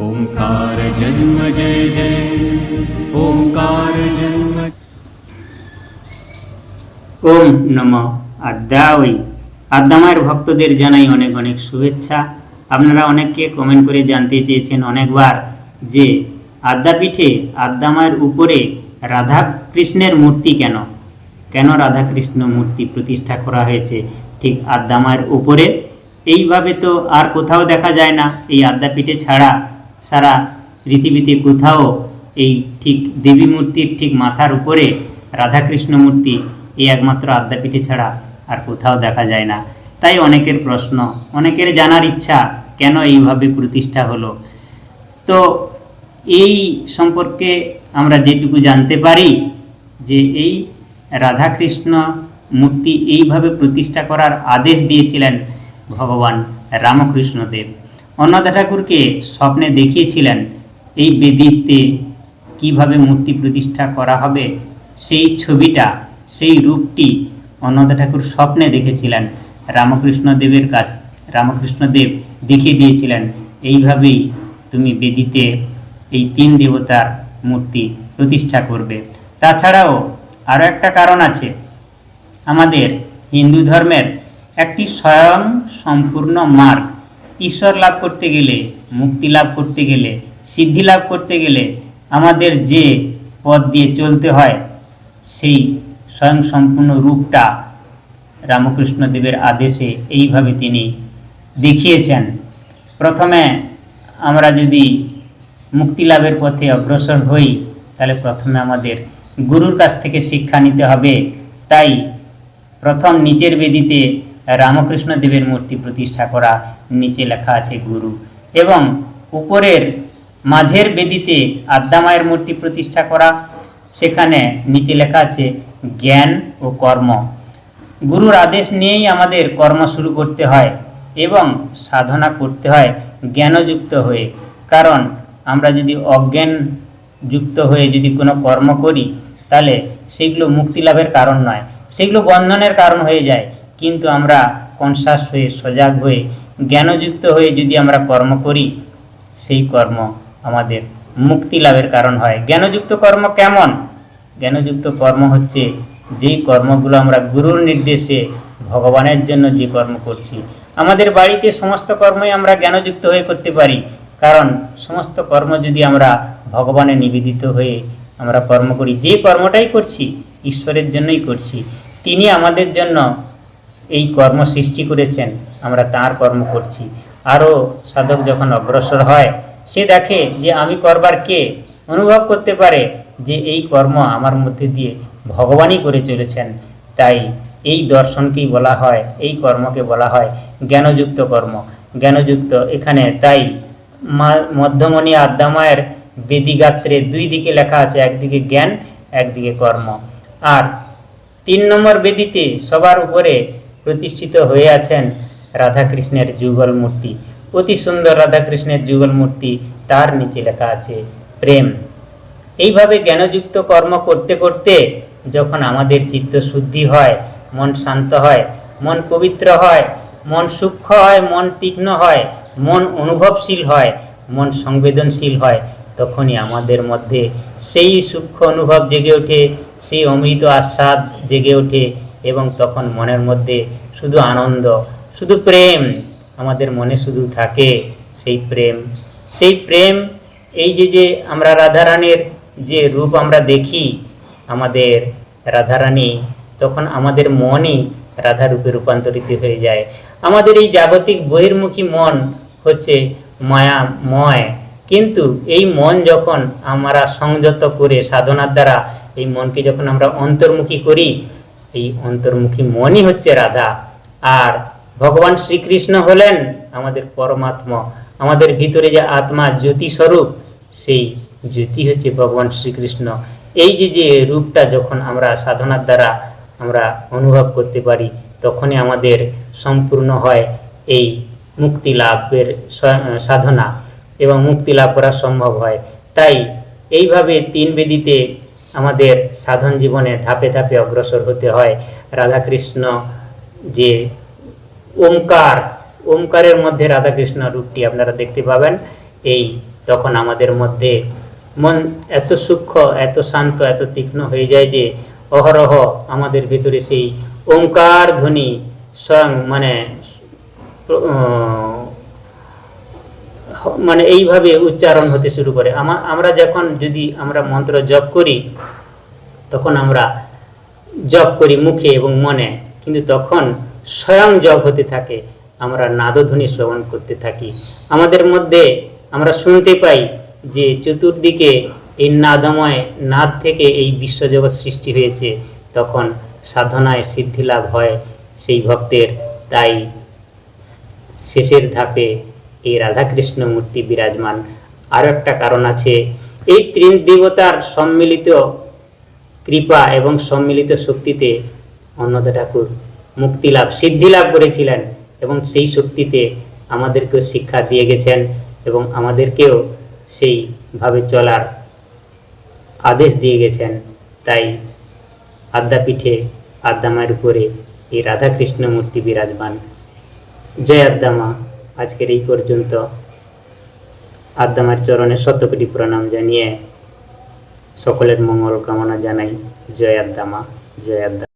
ओङ्कार जन्म जय जय ओङ्कार जन्म ওম নম আদ্যাওই আদ্যামায়ের ভক্তদের জানাই অনেক অনেক শুভেচ্ছা আপনারা অনেককে কমেন্ট করে জানতে চেয়েছেন অনেকবার যে আদ্যাপীঠে আদ্যামায়ের উপরে রাধা কৃষ্ণের মূর্তি কেন কেন রাধাকৃষ্ণ মূর্তি প্রতিষ্ঠা করা হয়েছে ঠিক আদ্যামায়ের উপরে এইভাবে তো আর কোথাও দেখা যায় না। এই আদ্যাপীঠে ছাড়া সারা পৃথিবীতে কোথাও এই ঠিক দেবী মূর্তির ঠিক মাথার উপরে রাধাকৃষ্ণ মূর্তি এই একমাত্র আদ্যাপীঠে ছাড়া আর কোথাও দেখা যায় না। তাই অনেকের প্রশ্ন, অনেকের জানার ইচ্ছা, কেন এইভাবে প্রতিষ্ঠা হলো? তো এই সম্পর্কে আমরা যেটুকু জানতে পারি যে এই রাধাকৃষ্ণ মূর্তি এইভাবে প্রতিষ্ঠা করার আদেশ দিয়েছিলেন ভগবান রামকৃষ্ণদেব। অন্নদা ঠাকুরকে স্বপ্নে দেখিয়েছিলেন এই বেদিতে কীভাবে মূর্তি প্রতিষ্ঠা করা হবে, সেই ছবিটা, সেই রূপটি অন্নদা ঠাকুর স্বপ্নে দেখেছিলেন। রামকৃষ্ণ দেবের কাছ রামকৃষ্ণ দেব দেখিয়ে দিয়েছিলেন, এইভাবেই তুমি বেদিতে এই তিন দেবতার মূর্তি প্রতিষ্ঠা করবে। তাছাড়াও আরও একটা কারণ আছে। আমাদের হিন্দু ধর্মের একটি স্বয়ং সম্পূর্ণ মার্গ। ঈশ্বর লাভ করতে গেলে, মুক্তি লাভ করতে গেলে, সিদ্ধি লাভ করতে গেলে আমাদের যে পথ দিয়ে চলতে হয়, সেই স্বয়ং সম্পূর্ণ রূপটা রামকৃষ্ণ দেবের আদেশে এইভাবে তিনি দেখিয়েছেন। প্রথমে আমরা যদি মুক্তি লাভের পথে অগ্রসর হই, তাহলে প্রথমে আমাদের গুরুর কাছ থেকে শিক্ষা নিতে হবে। তাই প্রথম নিচের বেদিতে রামকৃষ্ণ দেবের মূর্তি প্রতিষ্ঠা করা নিচে লেখা আছে গুরু। এবং উপরের মাঝের বেদিতে আদ্যামায়ের মূর্তি প্রতিষ্ঠা করা, সেখানে নিচে লেখা আছে জ্ঞান ও কর্ম। গুরুর আদেশ নিয়েই আমাদের কর্ম শুরু করতে হয় এবং সাধনা করতে হয় জ্ঞানযুক্ত হয়ে। কারণ আমরা যদি অজ্ঞান যুক্ত হয়ে যদি কোনো কর্ম করি, তাহলে সেগুলো মুক্তি লাভের কারণ নয়। সেগুলো বন্ধনের কারণ হয়ে যায়। কিন্তু আমরা কনসাস হয়ে, সজাগ হয়ে, জ্ঞানযুক্ত হয়ে যদি আমরা কর্ম করি, সেই কর্ম আমাদের মুক্তি লাভের কারণ হয়। জ্ঞানযুক্ত কর্ম কেমন? জ্ঞানযুক্ত কর্ম হচ্ছে যেই কর্মগুলো আমরা গুরুর নির্দেশে ভগবানের জন্য যে কর্ম করছি। আমাদের বাড়িতে সমস্ত কর্মই আমরা জ্ঞানযুক্ত হয়ে করতে পারি। কারণ সমস্ত কর্ম যদি আমরা ভগবানে নিবেদিত হয়ে আমরা কর্ম করি, যে কর্মটাই করছি, ঈশ্বরের জন্যই করছি, তিনি আমাদের জন্য এই কর্ম সৃষ্টি করেছেন, আমরা তার কর্ম করছি। আরও সাধক যখন অগ্রসর হয়, সে দেখে যে আমি করবার কে? অনুভব করতে পারে যে এই কর্ম আমার মধ্যে দিয়ে ভগবানই করে চলেছেন। তাই এই দর্শনকেই বলা হয়, এই কর্মকে বলা হয় জ্ঞানযুক্ত কর্ম। জ্ঞানযুক্ত এখানে তাই মধ্যমণি আদ্যামায়ের বেদিগাত্রে দুই দিকে লেখা আছে, একদিকে জ্ঞান, একদিকে কর্ম। আর তিন নম্বর বেদিতে সবার উপরে প্রতিষ্ঠিত হয়ে আছেন রাধাকৃষ্ণের যুগল মূর্তি। অতি সুন্দর রাধাকৃষ্ণের যুগল মূর্তি তার নিচে লেখা আছে, প্রেম। এইভাবে জ্ঞানযুক্ত কর্ম করতে করতে যখন আমাদের চিত্ত শুদ্ধি হয়, মন শান্ত হয়, মন পবিত্র হয়, মন সূক্ষ্ম হয়, মন তীক্ষ্ণ হয়, মন অনুভবশীল হয়, মন সংবেদনশীল হয়, তখনই আমাদের মধ্যে সেই সূক্ষ্ম অনুভব জেগে ওঠে, সেই অমৃত আস্বাদ জেগে ওঠে এবং তখন মনের মধ্যে শুধু আনন্দ, শুধু প্রেম আমাদের মনে শুধু থাকে, সেই প্রেম। সেই প্রেম, এই যে যে আমরা রাধারানীর যে রূপ আমরা দেখি আমাদের রাধারানী, তখন আমাদের মনই রাধারূপে রূপান্তরিত হয়ে যায়। আমাদের এই জাগতিক বহির্মুখী মন হচ্ছে মায়াময় কিন্তু এই মন যখন আমরা সংযত করে সাধনার দ্বারা, এই মনকে যখন আমরা অন্তর্মুখী করি এই অন্তর্মুখী মনই হচ্ছে রাধা। আর ভগবান শ্রীকৃষ্ণ হলেন আমাদের পরমাত্মা। আমাদের ভিতরে যে আত্মা জ্যোতি স্বরূপ সেই জ্যোতি হচ্ছে ভগবান শ্রীকৃষ্ণ। এই যে যে রূপটা যখন আমরা সাধনার দ্বারা আমরা অনুভব করতে পারি, তখনই আমাদের সম্পূর্ণ হয় এই মুক্তি লাভের সাধনা। এবং মুক্তি লাভ করা সম্ভব হয়। তাই এইভাবে তিন বেদিতে আমাদের সাধন জীবনে ধাপে ধাপে অগ্রসর হতে হয়। রাধাকৃষ্ণ যে ওমকার ওমকারের মধ্যে রাধাকৃষ্ণ রূপটি আপনারা দেখতে পাবেন। এই তখন আমাদের মধ্যে মন এত সূক্ষ্ম, এত শান্ত, এত তীক্ষ্ণ হয়ে যায় যে অহরহ আমাদের ভিতরে সেই ওঙ্কার ধ্বনি স্বয়ং মানে মানে এইভাবে উচ্চারণ হতে শুরু করে। আমা- আমরা যখন যদি আমরা মন্ত্র জপ করি, তখন আমরা জপ করি মুখে এবং মনে। কিন্তু তখন স্বয়ং জপ হতে থাকে। আমরা নাদধ্বনি শ্রবণ করতে থাকি। আমাদের মধ্যে আমরা শুনতে পাই যে চতুর্দিকে এই নাদময় নাদ থেকে এই বিশ্বজগৎ সৃষ্টি হয়েছে। তখন সাধনায় সিদ্ধি লাভ হয় সেই ভক্তের। তাই শেষের ধাপে এই রাধাকৃষ্ণ মূর্তি বিরাজমান। আরও একটা কারণ আছে, এই ত্রিন দেবতার সম্মিলিত কৃপা এবং সম্মিলিত শক্তিতে অন্নদা ঠাকুর মুক্তি লাভ, সিদ্ধি লাভ করেছিলেন এবং সেই শক্তিতে আমাদেরকেও শিক্ষা দিয়ে গেছেন এবং আমাদেরকেও সেইভাবে চলার আদেশ দিয়ে গেছেন। তাই আদ্যাপীঠে আদ্যামায়ের উপরে এই রাধাকৃষ্ণ মূর্তি বিরাজমান। জয় আদ্দামা আজকের এই পর্যন্ত। আদ্দামার চরণে শতকোটি প্রণাম জানিয়ে সকলের মঙ্গল কামনা জানাই। জয় আদ্দামা, জয় আদ্দা